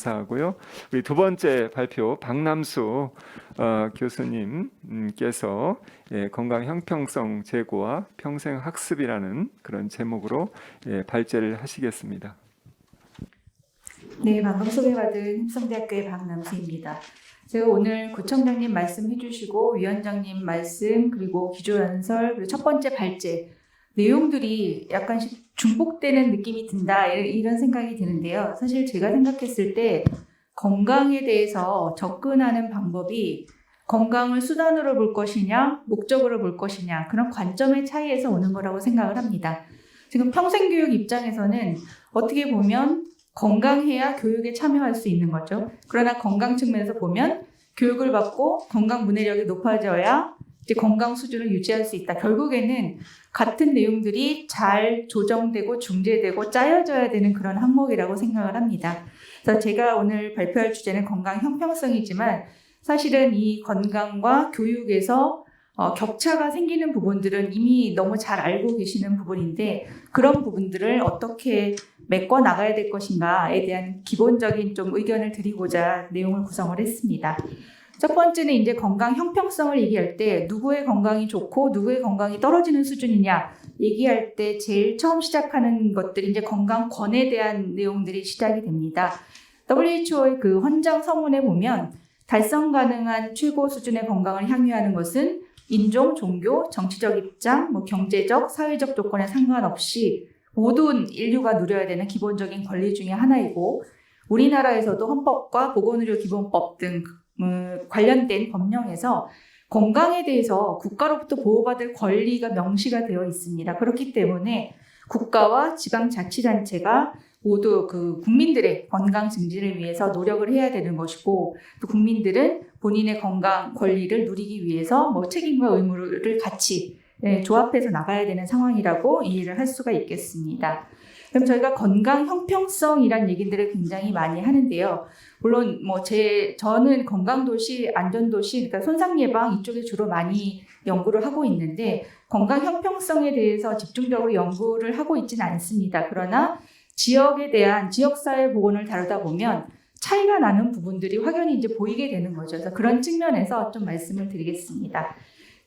감사하고요. 우리 두 번째 발표 박남수 어, 교수님께서 예, 건강 형평성 제고와 평생 학습이라는 그런 제목으로 예, 발제를 하시겠습니다. 네, 방금 소개받은 힙성대학교의 박남수입니다. 제가 오늘 구청장님 말씀 해 주시고 위원장님 말씀 그리고 기조연설 그리고 첫 번째 발제 내용들이 약간씩 중복되는 느낌이 든다 이- 이런 생각이 드는데요. 사실 제가 생각했을 때 건강에 대해서 접근하는 방법이 건강을 수단으로 볼 것이냐 목적으로 볼 것이냐 그런 관점의 차이에서 오는 거라고 생각을 합니다. 지금 평생교육 입장에서는 어떻게 보면 건강해야 교육에 참여할 수 있는 거죠. 그러나 건강 측면에서 보면 교육을 받고 건강 문해력이 높아져야 이제 건강 수준을 유지할 수 있다. 결국에는 같은 내용들이 잘 조정되고 중재되고 짜여져야 되는 그런 항목이라고 생각을 합니다. 그래서 제가 오늘 발표할 주제는 건강 형평성이지만 사실은 이 건강과 교육에서 어, 격차가 생기는 부분들은 이미 너무 잘 알고 계시는 부분인데 그런 부분들을 어떻게 메꿔 나가야 될 것인가에 대한 기본적인 좀 의견을 드리고자 내용을 구성을 했습니다. 첫 번째는 이제 건강 형평성을 얘기할 때 누구의 건강이 좋고 누구의 건강이 떨어지는 수준이냐 얘기할 때 제일 처음 시작하는 것들이 이제 건강권에 대한 내용들이 시작이 됩니다. WHO의 그 헌장 서문에 보면 달성 가능한 최고 수준의 건강을 향유하는 것은 인종, 종교, 정치적 입장, 뭐 경제적, 사회적 조건에 상관없이 모든 인류가 누려야 되는 기본적인 권리 중에 하나이고 우리나라에서도 헌법과 보건의료 기본법 등 음, 관련된 법령에서 건강에 대해서 국가로부터 보호받을 권리가 명시가 되어 있습니다. 그렇기 때문에 국가와 지방자치단체가 모두 그 국민들의 건강 증진을 위해서 노력을 해야 되는 것이고 또 국민들은 본인의 건강 권리를 누리기 위해서 뭐 책임과 의무를 같이 예, 조합해서 나가야 되는 상황이라고 이해를 할 수가 있겠습니다. 그럼 저희가 건강 형평성이란 얘기들을 굉장히 많이 하는데요. 물론 뭐 제 저는 건강 도시, 안전 도시, 그러니까 손상 예방 이쪽에 주로 많이 연구를 하고 있는데 건강 형평성에 대해서 집중적으로 연구를 하고 있지는 않습니다. 그러나 지역에 대한 지역 사회 보건을 다루다 보면 차이가 나는 부분들이 확연히 이제 보이게 되는 거죠. 그래서 그런 측면에서 좀 말씀을 드리겠습니다.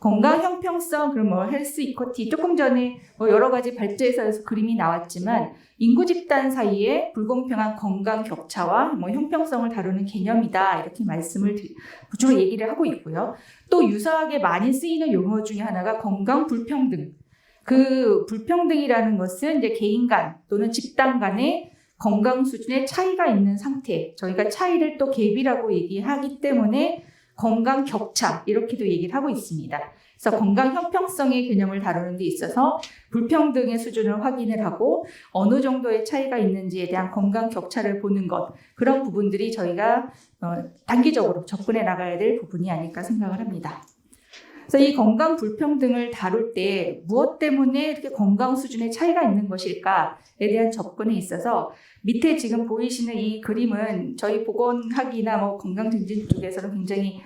건강 형평성, 그럼 뭐 헬스 이코티 조금 전에 뭐 여러 가지 발제에서 그림이 나왔지만 인구 집단 사이에 불공평한 건강 격차와 뭐 형평성을 다루는 개념이다 이렇게 말씀을 드- 주로 얘기를 하고 있고요. 또 유사하게 많이 쓰이는 용어 중에 하나가 건강 불평등. 그 불평등이라는 것은 이제 개인 간 또는 집단 간의 건강 수준의 차이가 있는 상태. 저희가 차이를 또 갭이라고 얘기하기 때문에 건강 격차 이렇게도 얘기를 하고 있습니다. 그래서 건강 형평성의 개념을 다루는 데 있어서 불평등의 수준을 확인을 하고 어느 정도의 차이가 있는지에 대한 건강 격차를 보는 것 그런 부분들이 저희가 어, 단기적으로 접근해 나가야 될 부분이 아닐까 생각을 합니다. 그래서 이 건강 불평등을 다룰 때 무엇 때문에 이렇게 건강 수준의 차이가 있는 것일까에 대한 접근에 있어서 밑에 지금 보이시는 이 그림은 저희 보건학이나 뭐 건강 증진 쪽에서는 굉장히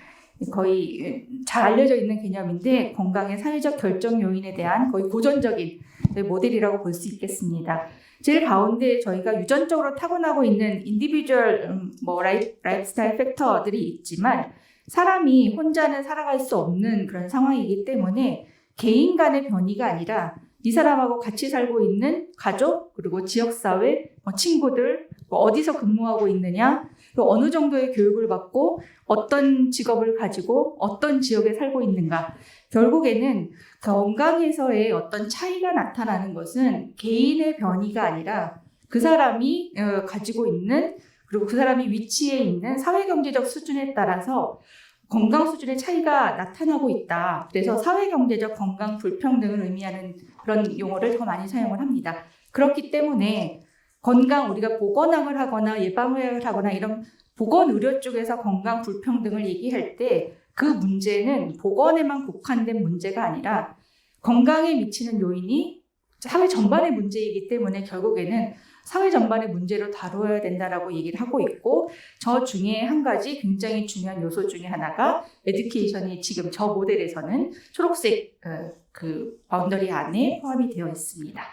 거의 잘 알려져 있는 개념인데 건강의 사회적 결정 요인에 대한 거의 고전적인 모델이라고 볼 수 있겠습니다. 제일 가운데 저희가 유전적으로 타고나고 있는 인디비주얼 음, 뭐 라이, 라이프스타일 팩터들이 있지만 사람이 혼자는 살아갈 수 없는 그런 상황이기 때문에 개인 간의 변이가 아니라 이 사람하고 같이 살고 있는 가족 그리고 지역 사회 뭐 친구들 뭐 어디서 근무하고 있느냐 또 어느 정도의 교육을 받고 어떤 직업을 가지고 어떤 지역에 살고 있는가. 결국에는 건강에서의 어떤 차이가 나타나는 것은 개인의 변이가 아니라 그 사람이 어, 가지고 있는 그리고 그 사람이 위치에 있는 사회경제적 수준에 따라서 건강 수준의 차이가 나타나고 있다. 그래서 사회 경제적 건강 불평등을 의미하는 그런 용어를 더 많이 사용을 합니다. 그렇기 때문에 건강 우리가 보건학을 하거나 예방의학을 하거나 이런 보건 의료 쪽에서 건강 불평등을 얘기할 때 그 문제는 보건에만 국한된 문제가 아니라 건강에 미치는 요인이 사회 전반의 문제이기 때문에 결국에는 사회 전반의 문제로 다루어야 된다라고 얘기를 하고 있고 저 중에 한 가지 굉장히 중요한 요소 중에 하나가 에듀케이션이 지금 저 모델에서는 초록색 어, 그 바운더리 안에 포함이 되어 있습니다.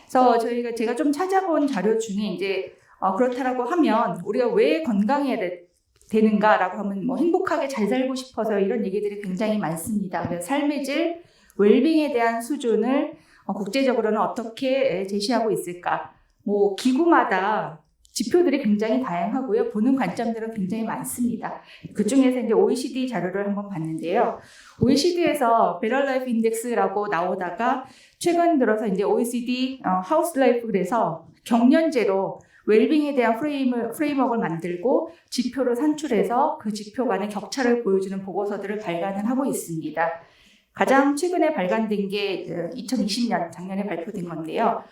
그래서 저희가 제가 좀 찾아본 자료 중에 이제 어, 그렇다라고 하면 우리가 왜 건강해야 되, 되는가라고 하면 뭐 행복하게 잘 살고 싶어서 이런 얘기들이 굉장히 많습니다. 그래서 삶의 질, 웰빙에 대한 수준을 어, 국제적으로는 어떻게 제시하고 있을까? 뭐 기구마다 지표들이 굉장히 다양하고요. 보는 관점들은 굉장히 많습니다. 그 중에서 이제 OECD 자료를 한번 봤는데요. OECD에서 베럴 라이프 인덱스라고 나오다가 최근 들어서 이제 OECD 어, 하우스 라이프 그래서 경년제로 웰빙에 대한 프레임을, 프레임워크를 만들고 지표를 산출해서 그 지표 간의 격차를 보여주는 보고서들을 발간을 하고 있습니다. 가장 최근에 발간된 게 2020년 작년에 발표된 건데요.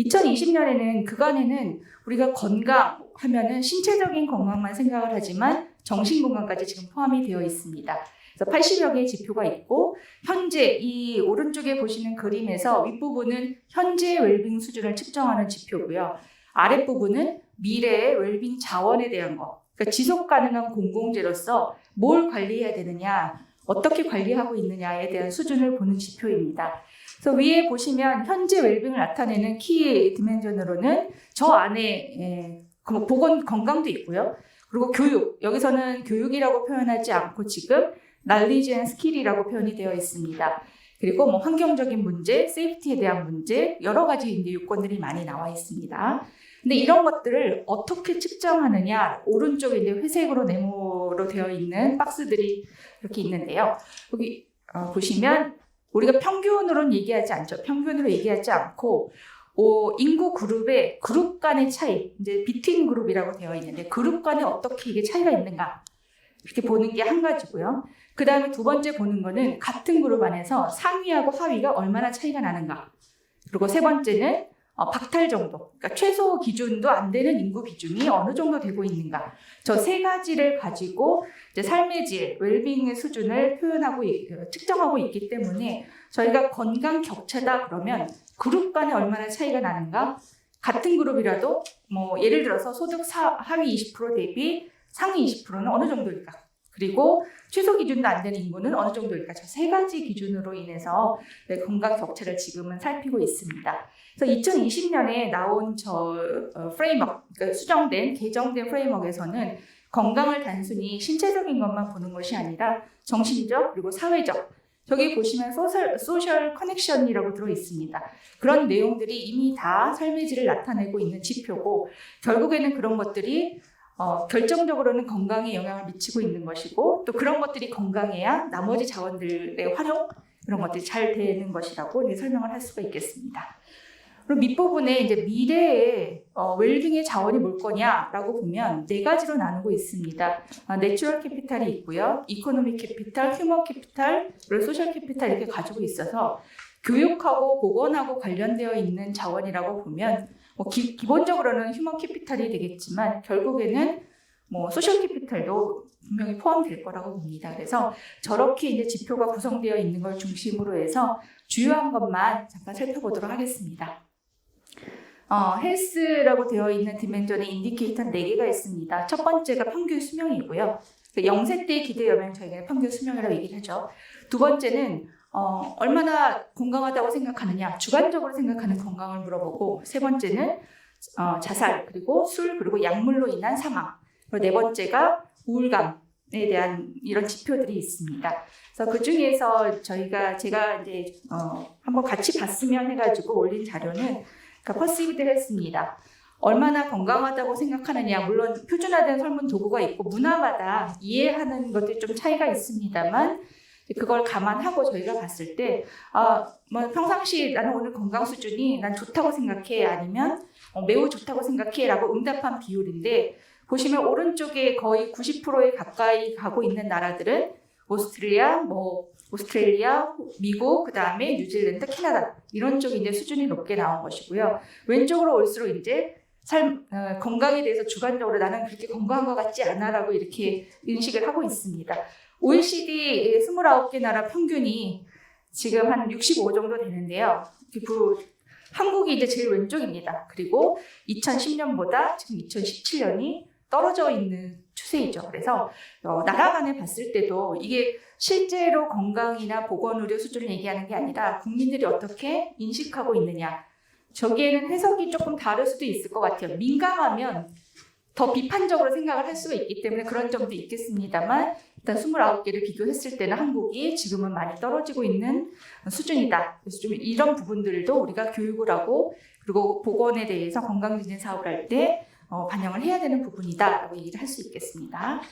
2020년에는 그간에는 우리가 건강 하면은 신체적인 건강만 생각을 하지만 정신 건강까지 지금 포함이 되어 있습니다. 그래서 80여 개의 지표가 있고 현재 이 오른쪽에 보시는 그림에서 윗부분은 현재 웰빙 수준을 측정하는 지표고요. 아랫부분은 미래의 웰빙 자원에 대한 거. 그러니까 지속 가능한 공공재로서 뭘 관리해야 되느냐, 어떻게 관리하고 있느냐에 대한 수준을 보는 지표입니다. 그래서 위에 보시면 현재 웰빙을 나타내는 키 디멘전으로는 저 안에 예, 그 보건 건강도 있고요. 그리고 교육 여기서는 교육이라고 표현하지 않고 지금 날리지 앤 스킬이라고 표현이 되어 있습니다. 그리고 뭐 환경적인 문제, 세이프티에 대한 문제 여러 가지 이제 요건들이 많이 나와 있습니다. 근데 이런 것들을 어떻게 측정하느냐 오른쪽에 이제 회색으로 네모로 되어 있는 박스들이 이렇게 있는데요. 여기 어, 보시면 우리가 평균으로는 얘기하지 않죠. 평균으로 얘기하지 않고 오, 인구 그룹의 그룹 간의 차이, 이제 비트인 그룹이라고 되어 있는데 그룹 간에 어떻게 이게 차이가 있는가 이렇게 보는 게 한 가지고요. 그 다음에 두 번째 보는 거는 같은 그룹 안에서 상위하고 하위가 얼마나 차이가 나는가. 그리고 세 번째는 어, 박탈 정도, 그러니까 최소 기준도 안 되는 인구 비중이 어느 정도 되고 있는가. 저 세 가지를 가지고 이제 삶의 질, 웰빙의 수준을 표현하고 있- 어, 측정하고 있기 때문에 저희가 건강 격차다 그러면 그룹 간에 얼마나 차이가 나는가. 같은 그룹이라도 뭐 예를 들어서 소득 사- 하위 20% 대비 상위 20%는 어느 정도일까? 그리고 최소 기준도 안 되는 인구는 어느 정도일까? 저 세 가지 기준으로 인해서 네, 건강 격차를 지금은 살피고 있습니다. 그래서 2020년에 나온 저 어, 프레임워크, 그러니까 수정된 개정된 프레임워크에서는 건강을 단순히 신체적인 것만 보는 것이 아니라 정신적 그리고 사회적 저기 보시면 소셜, 소셜 커넥션이라고 들어 있습니다. 그런 내용들이 이미 다 삶의 질을 나타내고 있는 지표고 결국에는 그런 것들이 어, 결정적으로는 건강에 영향을 미치고 있는 것이고 또 그런 것들이 건강해야 나머지 자원들의 활용 그런 것들이 잘 되는 것이라고 설명을 할 수가 있겠습니다. 그리고 밑부분에 이제 미래의 어, 웰빙의 자원이 뭘 거냐라고 보면 네 가지로 나누고 있습니다. 아, 내추럴 캐피탈이 있고요, 이코노미 캐피탈, 휴먼 캐피탈, 소셜 캐피탈 이렇게 가지고 있어서 교육하고 보건하고 관련되어 있는 자원이라고 보면 뭐 기, 기본적으로는 휴먼 캐피탈이 되겠지만 결국에는 뭐 소셜 캐피탈도 분명히 포함될 거라고 봅니다. 그래서 저렇게 이제 지표가 구성되어 있는 걸 중심으로 해서 주요한 것만 잠깐 살펴보도록 하겠습니다. 어, 헬스라고 되어 있는 디멘전에 인디케이터 4개가 있습니다. 첫 번째가 평균 수명이고요. 0세 때 기대 여명 저희가 평균 수명이라고 얘기를 하죠. 두 번째는 어, 얼마나 건강하다고 생각하느냐, 주관적으로 생각하는 건강을 물어보고, 세 번째는 어, 자살, 그리고 술, 그리고 약물로 인한 사망. 그리고 네 번째가 우울감에 대한 이런 지표들이 있습니다. 그래서 그 중에서 저희가, 제가 이제, 어, 한번 같이 봤으면 해가지고 올린 자료는, 그러니까 퍼시브드 헬스입니다. 얼마나 건강하다고 생각하느냐, 물론 표준화된 설문 도구가 있고, 문화마다 이해하는 것들이 좀 차이가 있습니다만, 그걸 감안하고 저희가 봤을 때, 아, 뭐 평상시 나는 오늘 건강 수준이 난 좋다고 생각해 아니면 어, 매우 좋다고 생각해라고 응답한 비율인데 보시면 오른쪽에 거의 90%에 가까이 가고 있는 나라들은 오스트리아, 뭐 오스트레일리아, 미국, 그 다음에 뉴질랜드, 캐나다 이런 쪽이 이제 수준이 높게 나온 것이고요. 왼쪽으로 올수록 이제 삶 어, 건강에 대해서 주관적으로 나는 그렇게 건강한 것 같지 않아라고 이렇게 인식을 하고 있습니다. OECD 29개 나라 평균이 지금 한 65 정도 되는데요. 그 한국이 이제 제일 왼쪽입니다. 그리고 2010년보다 지금 2017년이 떨어져 있는 추세이죠. 그래서 어, 나라 간에 봤을 때도 이게 실제로 건강이나 보건 의료 수준을 얘기하는 게 아니라 국민들이 어떻게 인식하고 있느냐. 저기에는 해석이 조금 다를 수도 있을 것 같아요. 민감하면 더 비판적으로 생각을 할 수가 있기 때문에 그런 점도 있겠습니다만 일단 29개를 비교했을 때는 한국이 지금은 많이 떨어지고 있는 수준이다. 그래서 좀 이런 부분들도 우리가 교육을 하고 그리고 보건에 대해서 건강증진 사업을 할때 어, 반영을 해야 되는 부분이다라고 얘기를 할 수 있겠습니다.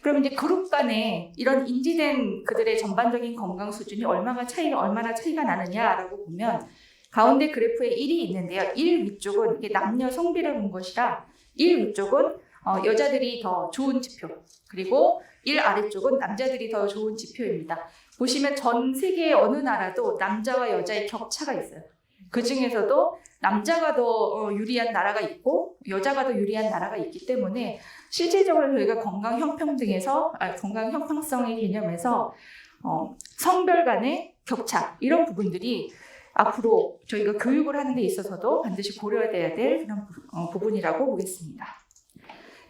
그럼 이제 그룹 간에 이런 인지된 그들의 전반적인 건강 수준이 얼마나 차이가 얼마나 차이가 나느냐라고 보면 가운데 그래프에 1이 있는데요. 1 위쪽은 남녀 성비를 본 것이라 1 위쪽은 어, 여자들이 더 좋은 지표 그리고 1 아래쪽은 남자들이 더 좋은 지표입니다. 보시면 전 세계 어느 나라도 남자와 여자의 격차가 있어요. 그 중에서도 남자가 더 어, 유리한 나라가 있고 여자가 더 유리한 나라가 있기 때문에 실질적으로 저희가 건강 형평등에서 아, 건강 형평성의 개념에서 어, 성별 간의 격차 이런 부분들이 앞으로 저희가 교육을 하는 데 있어서도 반드시 고려돼야 될 그런 부- 어, 부분이라고 보겠습니다.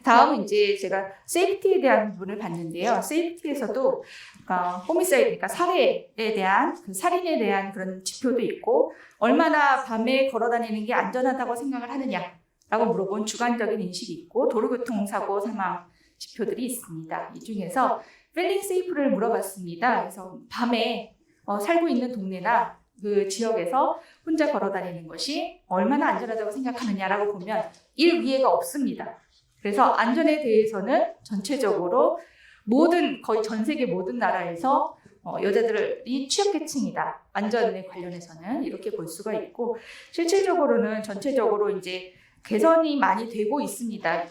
다음은 이제 제가 세이프티에 대한 부분을 봤는데요. 세이프티에서도 어, 호미사이드, 그러니까 살해에 대한 그 살인에 대한 그런 지표도 있고 얼마나 밤에 걸어다니는 게 안전하다고 생각을 하느냐라고 물어본 주관적인 인식이 있고 도로교통사고 사망 지표들이 있습니다. 이 중에서 필링 세이프를 물어봤습니다. 그래서 밤에 어, 살고 있는 동네나 그 지역에서 혼자 걸어 다니는 것이 얼마나 안전하다고 생각하느냐라고 보면 1 위에가 없습니다. 그래서 안전에 대해서는 전체적으로 모든 거의 전 세계 모든 나라에서 어, 여자들이 취약계층이다 안전에 관련해서는 이렇게 볼 수가 있고 실질적으로는 전체적으로 이제 개선이 많이 되고 있습니다.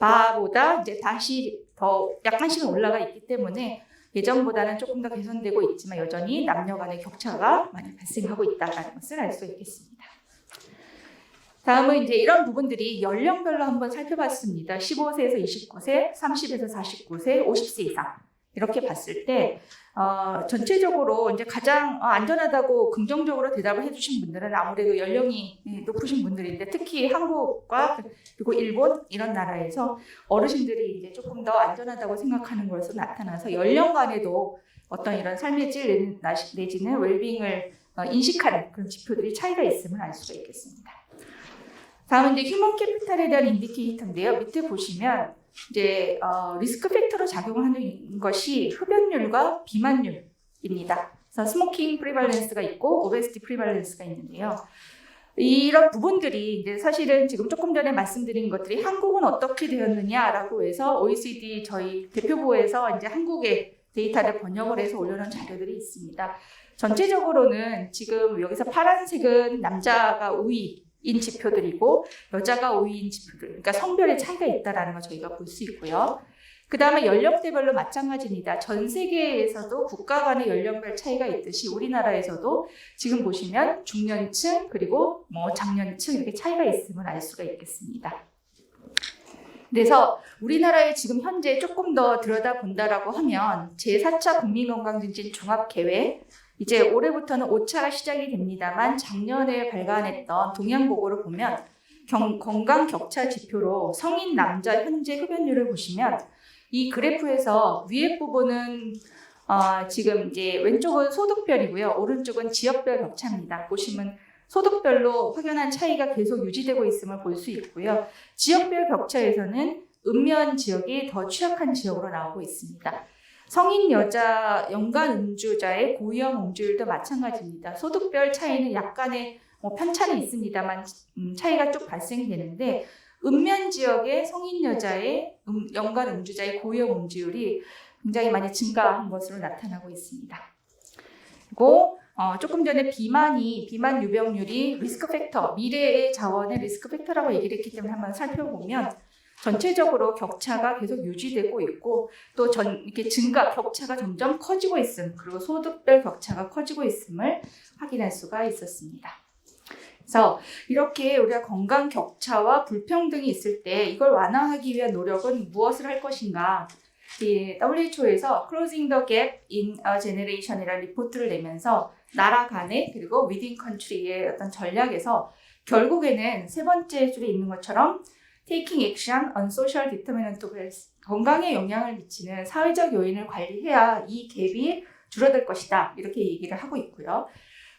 바보다 이제 다시 더 약간씩은 올라가 있기 때문에 예전보다는 조금 더 개선되고 있지만 여전히 남녀 간의 격차가 많이 발생하고 있다는 것을 알 수 있겠습니다. 다음은 이제 이런 부분들이 연령별로 한번 살펴봤습니다. 15세에서 29세, 30에서 49세, 50세 이상 이렇게 봤을 때 어, 전체적으로 이제 가장 어, 안전하다고 긍정적으로 대답을 해주신 분들은 아무래도 연령이 예, 높으신 분들인데 특히 한국과 그리고 일본 이런 나라에서 어르신들이 이제 조금 더 안전하다고 생각하는 것으로 나타나서 연령 간에도 어떤 이런 삶의 질 내- 내지는 웰빙을 어, 인식하는 그런 지표들이 차이가 있음을 알 수가 있겠습니다. 다음은 이제 휴먼 캐피탈에 대한 인디케이터인데요. 밑에 보시면 이제 어, 리스크 팩터로 작용하는 것이 흡연율과 비만율입니다. 그래서 스모킹 프리발렌스가 있고 오베스티 프리발렌스가 있는데요. 이런 부분들이 이제 사실은 지금 조금 전에 말씀드린 것들이 한국은 어떻게 되었느냐라고 해서 OECD 저희 대표부에서 이제 한국의 데이터를 번역을 해서 올려놓은 자료들이 있습니다. 전체적으로는 지금 여기서 파란색은 남자가 우위 인 지표들이고 여자가 우위인 지표들, 그러니까 성별의 차이가 있다라는 걸 저희가 볼 수 있고요. 그 다음에 연령대별로 마찬가지입니다. 전 세계에서도 국가 간의 연령별 차이가 있듯이 우리나라에서도 지금 보시면 중년층 그리고 뭐 장년층 이렇게 차이가 있음을 알 수가 있겠습니다. 그래서 우리나라에 지금 현재 조금 더 들여다본다라고 하면 제4차 국민건강증진 종합계획 이제 올해부터는 5차가 시작이 됩니다만 작년에 발간했던 동향보고를 보면 경- 건강 격차 지표로 성인 남자 현재 흡연율을 보시면 이 그래프에서 위에 부분은 어, 지금 이제 왼쪽은 소득별이고요. 오른쪽은 지역별 격차입니다. 보시면 소득별로 확연한 차이가 계속 유지되고 있음을 볼 수 있고요. 지역별 격차에서는 읍면 지역이 더 취약한 지역으로 나오고 있습니다. 성인 여자 연간 음주자의 고위험 음주율도 마찬가지입니다. 소득별 차이는 약간의 뭐 편차는 있습니다만 음, 차이가 쭉 발생되는데 읍면 지역의 성인 여자의 음, 연간 음주자의 고위험 음주율이 굉장히 많이 증가한 것으로 나타나고 있습니다. 그리고 어, 조금 전에 비만이 비만 유병률이 리스크 팩터 미래의 자원의 리스크 팩터라고 얘기를 했기 때문에 한번 살펴보면 전체적으로 격차가 계속 유지되고 있고 또 전 이렇게 증가 격차가 점점 커지고 있음 그리고 소득별 격차가 커지고 있음을 확인할 수가 있었습니다. 그래서 이렇게 우리가 건강 격차와 불평등이 있을 때 이걸 완화하기 위한 노력은 무엇을 할 것인가? 이 WHO에서 Closing the Gap in a Generation이라는 리포트를 내면서 나라 간의 그리고 within country의 어떤 전략에서 결국에는 세 번째 줄에 있는 것처럼 taking action on social determinant of health 건강에 영향을 미치는 사회적 요인을 관리해야 이 갭이 줄어들 것이다 이렇게 얘기를 하고 있고요.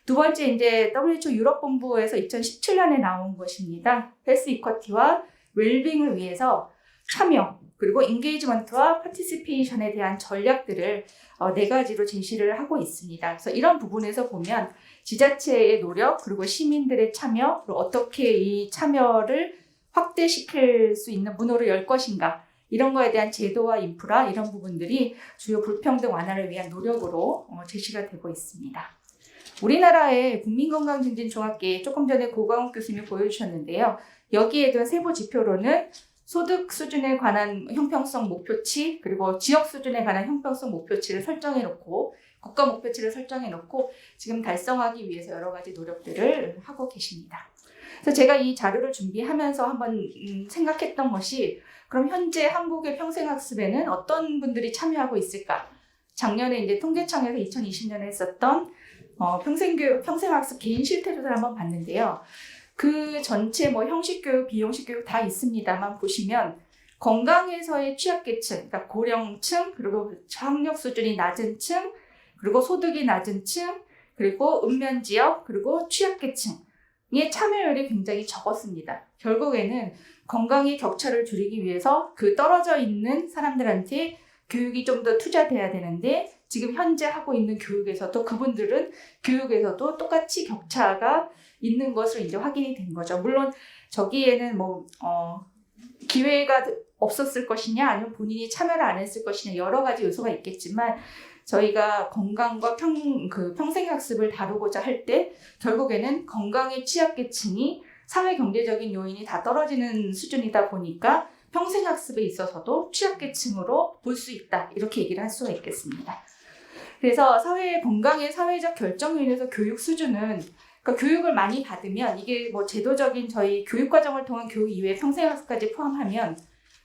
두 번째 이제 WHO 유럽 본부에서 2017년에 나온 것입니다. 헬스 이쿼티와 웰빙을 위해서 참여 그리고 인게이지먼트와 파티시페이션에 대한 전략들을 어, 네 가지로 제시를 하고 있습니다. 그래서 이런 부분에서 보면 지자체의 노력 그리고 시민들의 참여 그리고 어떻게 이 참여를 확대시킬 수 있는 문호를 열 것인가 이런 거에 대한 제도와 인프라 이런 부분들이 주요 불평등 완화를 위한 노력으로 어, 제시가 되고 있습니다. 우리나라의 국민건강증진종합계획 조금 전에 고광욱 교수님이 보여주셨는데요. 여기에 둔 세부 지표로는 소득 수준에 관한 형평성 목표치 그리고 지역 수준에 관한 형평성 목표치를 설정해 놓고 국가 목표치를 설정해 놓고 지금 달성하기 위해서 여러 가지 노력들을 하고 계십니다. 그래서 제가 이 자료를 준비하면서 한번 음, 생각했던 것이 그럼 현재 한국의 평생학습에는 어떤 분들이 참여하고 있을까? 작년에 이제 통계청에서 2020년에 했었던 어, 평생교육, 평생학습 개인 실태조사를 한번 봤는데요. 그 전체 뭐 형식교육, 비형식교육 다 있습니다만 보시면 건강에서의 취약계층, 그러니까 고령층, 그리고 학력 수준이 낮은 층, 그리고 소득이 낮은 층, 그리고 읍면 지역, 그리고 취약계층 의 참여율이 굉장히 적었습니다. 결국에는 건강의 격차를 줄이기 위해서 그 떨어져 있는 사람들한테 교육이 좀 더 투자돼야 되는데 지금 현재 하고 있는 교육에서도 그분들은 교육에서도 똑같이 격차가 있는 것으로 이제 확인이 된 거죠. 물론 저기에는 뭐 어, 기회가 없었을 것이냐 아니면 본인이 참여를 안 했을 것이냐 여러 가지 요소가 있겠지만 저희가 건강과 평, 그 평생학습을 다루고자 할 때 결국에는 건강의 취약계층이 사회 경제적인 요인이 다 떨어지는 수준이다 보니까 평생학습에 있어서도 취약계층으로 볼 수 있다 이렇게 얘기를 할 수가 있겠습니다. 그래서 사회 건강의 사회적 결정 요인에서 교육 수준은 그러니까 교육을 많이 받으면 이게 뭐 제도적인 저희 교육 과정을 통한 교육 이외에 평생학습까지 포함하면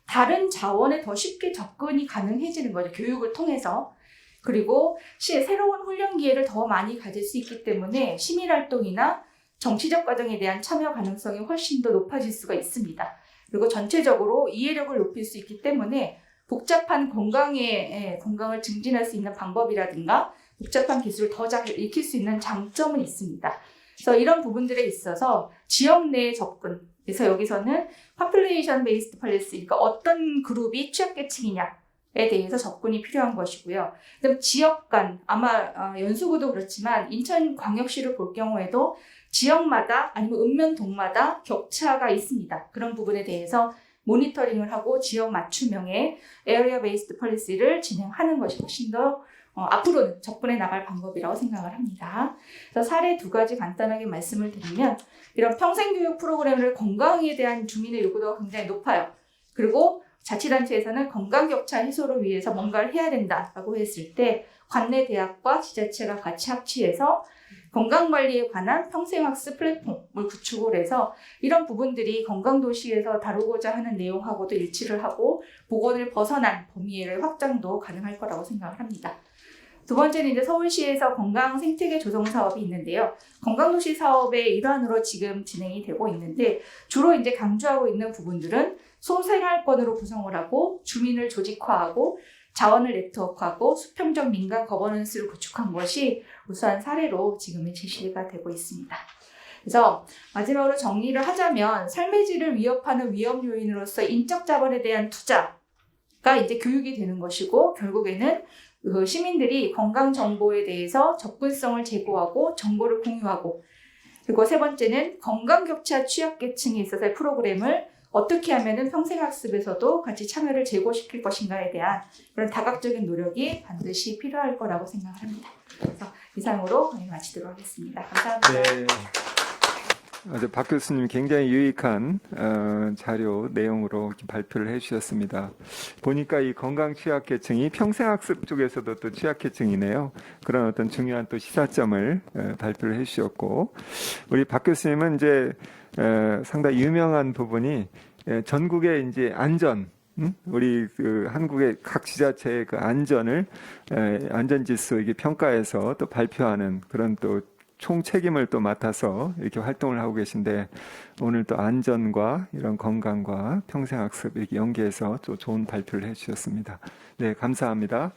다른 자원에 더 쉽게 접근이 가능해지는 거죠. 교육을 통해서. 그리고 시, 새로운 훈련 기회를 더 많이 가질 수 있기 때문에 시민 활동이나 정치적 과정에 대한 참여 가능성이 훨씬 더 높아질 수가 있습니다. 그리고 전체적으로 이해력을 높일 수 있기 때문에 복잡한 건강에 예, 건강을 증진할 수 있는 방법이라든가 복잡한 기술을 더 잘 익힐 수 있는 장점은 있습니다. 그래서 이런 부분들에 있어서 지역 내 접근. 그래서 여기서는 population based policy, 그러니까 어떤 그룹이 취약계층이냐 에 대해서 접근이 필요한 것이고요. 그다음 지역 간 아마 어, 연수구도 그렇지만 인천광역시를 볼 경우에도 지역마다 아니면 읍면동마다 격차가 있습니다. 그런 부분에 대해서 모니터링을 하고 지역 맞춤형의 에어리어 베이스드 폴리시를 진행하는 것이 훨씬 더 어, 앞으로는 접근해 나갈 방법이라고 생각을 합니다. 그래서 사례 두 가지 간단하게 말씀을 드리면 이런 평생교육 프로그램을 건강에 대한 주민의 요구도가 굉장히 높아요. 그리고 자치단체에서는 건강 격차 해소를 위해서 뭔가를 해야 된다라고 했을 때 관내 대학과 지자체가 같이 합치해서 건강관리에 관한 평생학습 플랫폼을 구축을 해서 이런 부분들이 건강도시에서 다루고자 하는 내용하고도 일치를 하고 보건을 벗어난 범위의 확장도 가능할 거라고 생각을 합니다. 두 번째는 이제 서울시에서 건강 생태계 조성 사업이 있는데요. 건강도시 사업의 일환으로 지금 진행이 되고 있는데 주로 이제 강조하고 있는 부분들은 소생활권으로 구성을 하고 주민을 조직화하고 자원을 네트워크하고 수평적 민간 거버넌스를 구축한 것이 우수한 사례로 지금은 제시가 되고 있습니다. 그래서 마지막으로 정리를 하자면 삶의 질을 위협하는 위험 요인으로서 인적 자본에 대한 투자가 이제 교육이 되는 것이고 결국에는 그 시민들이 건강 정보에 대해서 접근성을 제고하고 정보를 공유하고 그리고 세 번째는 건강 격차 취약계층에 있어서의 프로그램을 어떻게 하면은 평생 학습에서도 같이 참여를 제고시킬 것인가에 대한 그런 다각적인 노력이 반드시 필요할 거라고 생각을 합니다. 그래서 이상으로 강의 마치도록 하겠습니다. 감사합니다. 네. 어제 박 교수님 굉장히 유익한 어, 자료 내용으로 발표를 해주셨습니다. 보니까 이 건강 취약계층이 평생학습 쪽에서도 또 취약계층이네요. 그런 어떤 중요한 또 시사점을 어, 발표를 해주셨고 우리 박 교수님은 이제 어, 상당히 유명한 부분이 예, 전국의 이제 안전 음? 우리 그 한국의 각 지자체의 그 안전을 에, 안전 지수 이게 평가해서 또 발표하는 그런 또 총 책임을 또 맡아서 이렇게 활동을 하고 계신데 오늘 또 안전과 이런 건강과 평생 학습 이렇게 연계해서 또 좋은 발표를 해주셨습니다. 네, 감사합니다.